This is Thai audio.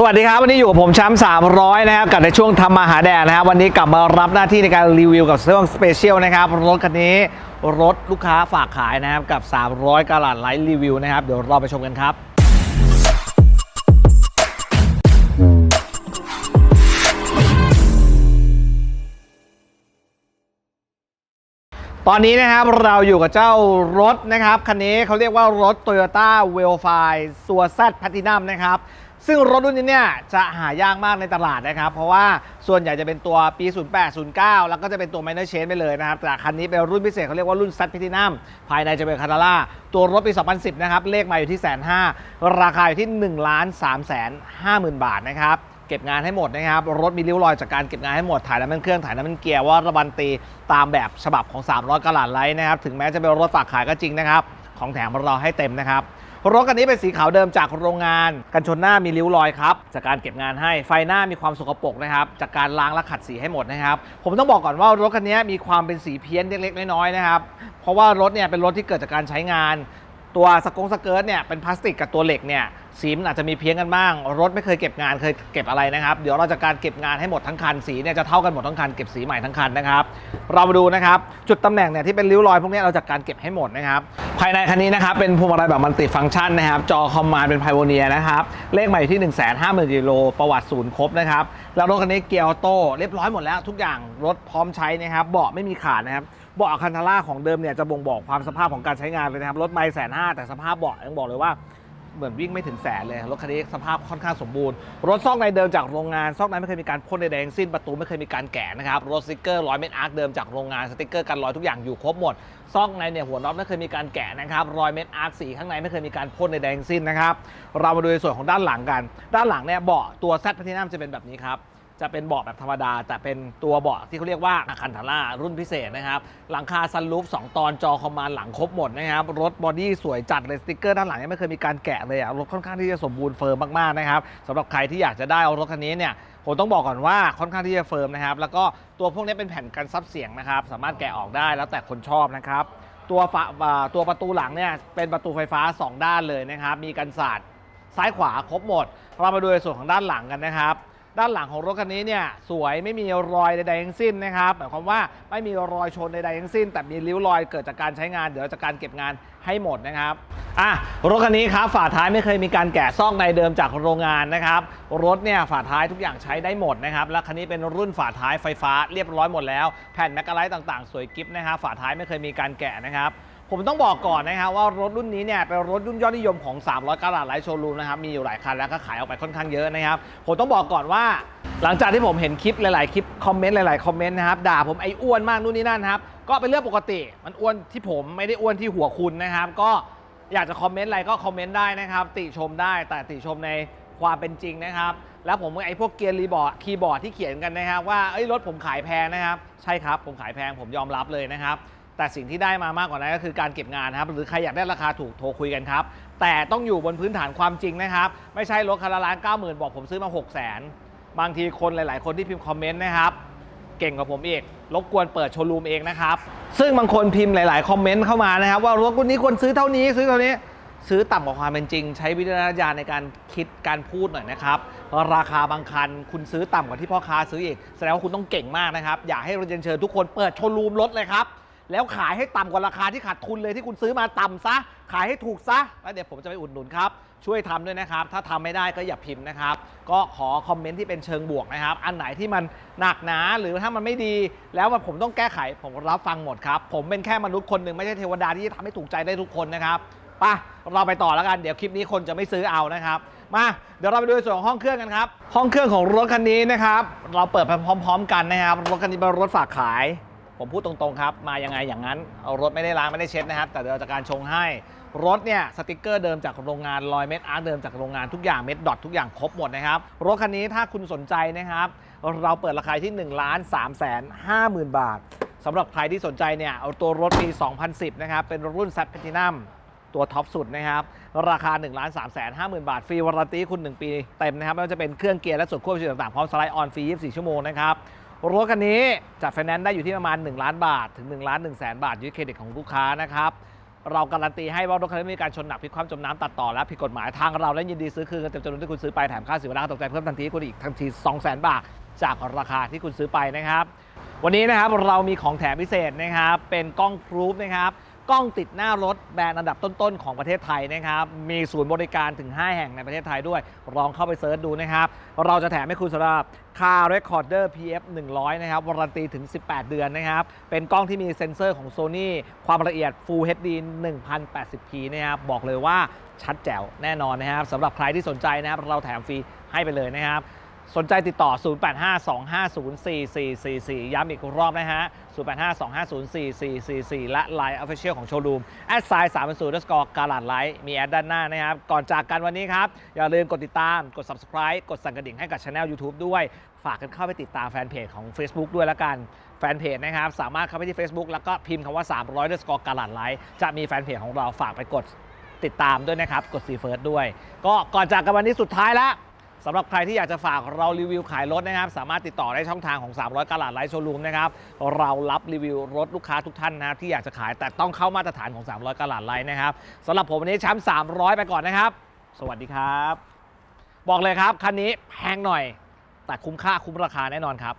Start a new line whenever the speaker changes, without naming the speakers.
สวัสดีครับ วันนี้อยู่กับผมแชมป์300 นะครับกับในช่วงทำมาหาแดดนะครับ วันนี้กลับมารับหน้าที่ในการรีวิวกับเรื่องสเปเชียลนะครับ รถคันนี้รถลูกค้าฝากขายนะครับ กับ 300กาลัดไลท์รีวิวนะครับ เดี๋ยวเราไปชมกันครับตอนนี้นะครับเราอยู่กับเจ้ารถนะครับ คันนี้เขาเรียกว่ารถ Toyota w e l f i ซัว Z Platinum นะครับ ซึ่งรถรุ่นนี้เนี่ยจะหายากมากในตลาดนะครับ เพราะว่าส่วนใหญ่จะเป็นตัวปี 08 09 แล้วก็จะเป็นตัว Minor Change ไปเลยนะครับ แต่คันนี้เป็นรุ่นพิเศษเขาเรียกว่ารุ่น Z Platinum ภายในจะเป็นคาราล่าตัวรถปี 2010 นะครับ เลขมาอยู่ที่แสนห้าราคาอยู่ที่1ล้าน3แสน5หมื่นบาทนะครับเก็บงานให้หมดนะครับ รถมีริ้วรอยจากการเก็บงานให้หมด ถ่ายน้ำมันเครื่อง ถ่ายน้ำมันเกียร์ว่าระบันตีตามแบบฉบับของ 300กะหลาดไลท์นะครับ ถึงแม้จะเป็นรถฝากขายก็จริงนะครับ ของแถมเราให้เต็มนะครับ รถคันนี้เป็นสีขาวเดิมจากโรงงาน กันชนหน้ามีริ้วรอยครับ จากการเก็บงานให้ ไฟหน้ามีความสกปรกนะครับ จากการล้างและขัดสีให้หมดนะครับ ผมต้องบอกก่อนว่ารถคันนี้มีความเป็นสีเพี้ยนเล็กๆน้อยๆนะครับ เพราะว่ารถเนี่ยเป็นรถที่เกิดจากการใช้งาน ตัวสกงสเกิร์ตเนี่ยเป็นพลาสติกกับตัวเหล็กเนี่ยสีมันอาจจะมีเพี้ยนกันบ้าง รถไม่เคยเก็บงานเคยเก็บอะไรนะครับ เดี๋ยวเราจะการเก็บงานให้หมดทั้งคันสีเนี่ยจะเท่ากันหมดทั้งคันเก็บสีใหม่ทั้งคันนะครับ เรามาดูนะครับจุดตำแหน่งเนี่ยที่เป็นริ้วรอยพวกนี้เราจะการเก็บให้หมดนะครับภายในคันนี้นะครับเป็นพวงมาลัยแบบมัลติฟังก์ชันนะครับจอคอมมานด์เป็นไพโอเนียนะครับเลขใหม่ที่ 1 5 0 0 0 0กิโลประวัติศูนย์ครบนะครับแล้วรถคันนี้เกียร์ออโต้เรียบร้อยหมดแล้ว ทุกอย่างรถพร้อมใช้นะครับเบาะไม่มีขาดนะครับ เบาะคันทาร่าของเดิมเนี่ยจะบ่งบอกความสภาพของการใช้งานเลยนะครับ รถไม่แสนห้าแต่สภาพเบาะยังบอกเลยว่าเหมือนวิ่งไม่ถึงแสนเลย รถคันนี้สภาพค่อนข้างสมบูรณ์ รถซอกในเดิมจากโรงงาน ซอกในไม่เคยมีการพ่นใดๆทั้งสิ้น ประตูไม่เคยมีการแกะนะครับ รถสติกเกอร์ร้อยเม็ดอาร์คเดิมจากโรงงาน สติกเกอร์กันรอยทุกอย่างอยู่ครบหมด ซอกในเนี่ยหัวน็อตไม่เคยมีการแกะนะครับ รอยเม็ดอาร์คสีข้างในไม่เคยมีการพ่นใดๆทั้งสิ้นนะครับ เรามาดูในส่วนของด้านหลังกัน ด้านหลังเนี่ยเบาะตัวแซดพัทินัมจะเป็นแบบนี้ครับ จะเป็นเบาะแบบธรรมดา แต่เป็นตัวเบาะที่เขาเรียกว่าอาคันทาร่ารุ่นพิเศษนะครับหลังคาซันรูฟ2ตอนจอคอมมานด์หลังครบหมดนะครับรถบอดี้สวยจัดเลยสติกเกอร์ด้านหลังยังไม่เคยมีการแกะเลยอะรถค่อนข้างที่จะสมบูรณ์เฟิร์มมากๆนะครับสำหรับใครที่อยากจะได้เอารถคันนี้เนี่ยผมต้องบอกก่อนว่าค่อนข้างที่จะเฟิร์มนะครับแล้วก็ตัวพวกนี้เป็นแผ่นกันซับเสียงนะครับสามารถแกะออกได้แล้วแต่คนชอบนะครับตัวฝาอ่าตัวประตูหลังเนี่ยเป็นประตูไฟฟ้า 2 ด้านเลยนะครับ มีกันศาสตร์ซ้ายขวาครบหมด เรามาดูในส่วนของด้านหลังกันนะครับ ด้านหลังของรถคันนี้เนี่ยสวยไม่มีรอยใดๆทั้งสิ้นนะครับหมายความว่าไม่มีรอยชนใดๆทั้งสิ้น แต่มีริ้วรอยเกิดจากการใช้งานเดี๋ยวจากการเก็บงานให้หมดนะครับอะรถคันนี้ครับฝาท้ายไม่เคยมีการแกะซ่อกในเดิมจากโรงงานนะครับรถเนี่ยฝาท้ายทุกอย่างใช้ได้หมดนะครับและคันนี้เป็นรุ่นฝาท้ายไฟฟ้าเรียบร้อยหมดแล้ว แผ่นแมกกาไลท์ต่างๆ สวยกิฟนะครับฝาท้ายไม่เคยมีการแกะนะครับ ผมต้องบอกก่อนนะครับว่ารถรุ่นนี้เนี่ยเป็นรถรุ่นยอดนิยมของ 300กาลัดไลท์โชว์รูมนะครับมีอยู่หลายคันแล้วก็ขายออกไปค่อนข้างเยอะนะครับผมต้องบอกก่อนว่า หลังจากที่ผมเห็นคลิปหลาย ๆ คลิปคอมเมนต์หลาย ๆ คอมเมนต์นะครับด่าผมไอ้อ้วนมากนู่นนี่นั่นครับก็เป็นเรื่องปกติ มันอ้วนที่ผมไม่ได้อ้วนที่หัวคุณนะครับก็อยากจะคอมเมนต์อะไรก็คอมเมนต์ได้นะครับติชมได้แต่ติชมในความเป็นจริงนะครับ แล้วผมไอ้พวกเกียร์รีบอร์ดคีย์บอร์ดที่เขียนกันนะครับว่าเอ้ยรถผมขายแพงนะครับ ใช่ครับผมขายแพงผมยอมรับเลยนะครับ แต่สิ่งที่ได้มามากกว่านั้นก็คือการเก็บงานนะครับหรือใครอยากได้ราคาถูกโทรคุยกันครับ แต่ต้องอยู่บนพื้นฐานความจริงนะครับ ไม่ใช่รถคันละล้านเก้าหมื่นบอกผมซื้อมา6 0 0 0 0นบางทีคนหลาย ๆ คนที่พิมพ์คอมเมนต์นะครับเก่งกว่าผมอีกรบกวนเปิดโชว์รูมเองนะครับ ซึ่งบางคนพิมพ์หลาย ๆ คอมเมนต์เข้ามานะครับ ว่ารถรุ่นนี้ควรซื้อเท่านี้ซื้อเท่านี้ซื้อต่ำกว่าความเป็นจริง ใช้วิจารณญาณในการคิดการพูดหน่อยนะครับเพราะราคาบางคันคุณซื้อต่ำกว่าที่พ่อค้าซื้ออีก แสดงว่าคุณต้องเก่งมากนะครับ อยากให้เราเรียนเชิญทุกคนเปิดโชว์รูมรถเลยครับ แล้วขายให้ต่ำกว่าราคาที่ขาดทุนเลยที่คุณซื้อมาต่ำซะ ขายให้ถูกซะแล้วเดี๋ยวผมจะไปอุดหนุนครับ ช่วยทำด้วยนะครับ ถ้าทำไม่ได้ก็อย่าพิมพ์นะครับ ก็ขอคอมเมนต์ที่เป็นเชิงบวกนะครับ อันไหนที่มันหนักหนาหรือถ้ามันไม่ดี แล้วผมต้องแก้ไขผมรับฟังหมดครับ ผมเป็นแค่มนุษย์คนหนึ่งไม่ใช่เทวดาที่จะทำให้ถูกใจได้ทุกคนนะครับป่ะเราไปต่อแล้วกัน เดี๋ยวคลิปนี้คนจะไม่ซื้อเอานะครับ มา เดี๋ยวเราไปดูในส่วนของห้องเครื่องกันครับ ห้องเครื่องของรถคันนี้นะครับ เราเปิดไปพร้อม ๆ กันนะครับ รถคันนี้เป็นรถฝากขาย ผมพูดตรงๆครับ มายังไงอย่างนั้นเอารถไม่ได้ล้างไม่ได้เช็ดนะครับ แต่เราจะการชงให้รถเนี่ยสติกเกอร์เดิมจากโรงงานรอยเม็ดอาร์ตเดิมจากโรงงานทุกอย่างเม็ดดอททุกอย่างครบหมดนะครับ รถคันนี้ถ้าคุณสนใจนะครับ เราเปิดราคาที่1นึ่งล้านสามแสนห้าหมื่นบาทสำหรับใครที่สนใจเนี่ยเอาตัวรถปี 2010 นะครับ เป็นรุ่น Z Platinum ตัวท็อปสุดนะครับ ราคา1นึ่งล้านสามแสนห้าหมื่นบาท ฟรีวารันตีคุณ 1 ปีเต็มนะครับ ไม่ว่าจะเป็นเครื่องเกียร์และส่วนควบคุมต่างๆ พร้อมสไลด์ออนฟรี 24 ชั่วโมงนะครับ รถคันนี้จัดไฟแนนซ์ได้อยู่ที่ประมาณ 1 ล้านบาท ถึง1ล้าน1แสนบาทยึดเครดิตของลูกค้านะครับเราการันตีให้ว่ารถคันนี้มีการชนหนักพลิกคว่ำจมน้ำตัดต่อและผิดกฎหมายทางเราและยินดีซื้อคืนกันเต็มจำนวนที่คุณซื้อไปแถมค่าเสียเวลาตกใจเพิ่มทันทีคุณอีกทันที 2 0 0 0 0 0 บาท จากราคาที่คุณซื้อไปนะครับ วันนี้นะครับเรามีของแถมพิเศษนะครับ เป็นกล้องพรูฟนะครับ กล้องติดหน้ารถแบรนด์อันดับต้นๆ ของประเทศไทยนะครับ มีศูนย์บริการถึง 5 แห่งในประเทศไทยด้วย ลองเข้าไปเซิร์ชดูนะครับ เราจะแถมให้คุณสำหรับ Car Recorder PF 100 นะครับ วารันตีถึง 18 เดือนนะครับ เป็นกล้องที่มีเซ็นเซอร์ของ Sony ความละเอียด Full HD 1080p นะครับ บอกเลยว่าชัดแจ๋วแน่นอนนะครับสำหรับใครที่สนใจนะครับ เราแถมฟรีให้ไปเลยนะครับ สนใจติดต่อ 0852504444 ย้ำอีกรอบนะฮะ 0852504444 และ Line Official ของโชว์รูมแอดไซน์3 0 d สกอร์การัดไลท์มีแอดด้านหน้านะครับ ก่อนจากกันวันนี้ครับ อย่าลืมกดติดตาม กด Subscribe กดสั่นกระดิ่งให้กับช anel YouTube ด้วย ฝากกันเข้าไปติดตามแฟนเพจของ Facebook ด้วยละกัน แฟนเพจนะครับ สามารถเข้าไปที่ Facebook แล้วก็พิมพ์คำว่า 300 d สกอร์การัดไลท์จะมีแฟนเพจของเราฝากไปกดติดตามด้วยนะครับ กด See First ด้วย ก็ก่อนจากกันวันนี้สุดท้ายละ สำหรับใครที่อยากจะฝากเรารีวิวขายรถนะครับ สามารถติดต่อได้ช่องทางของ 300กาลาดไลท์โชว์รูมนะครับ เรารับรีวิวรถลูกค้าทุกท่านนะครับที่อยากจะขายแต่ต้องเข้ามาตรฐานของ 300กาลาดไลท์นะครับสำหรับผมวันนี้แชมป์300 ไปก่อนนะครับ สวัสดีครับ บอกเลยครับคันนี้แพงหน่อย แต่คุ้มค่าคุ้มราคาแน่นอนครับ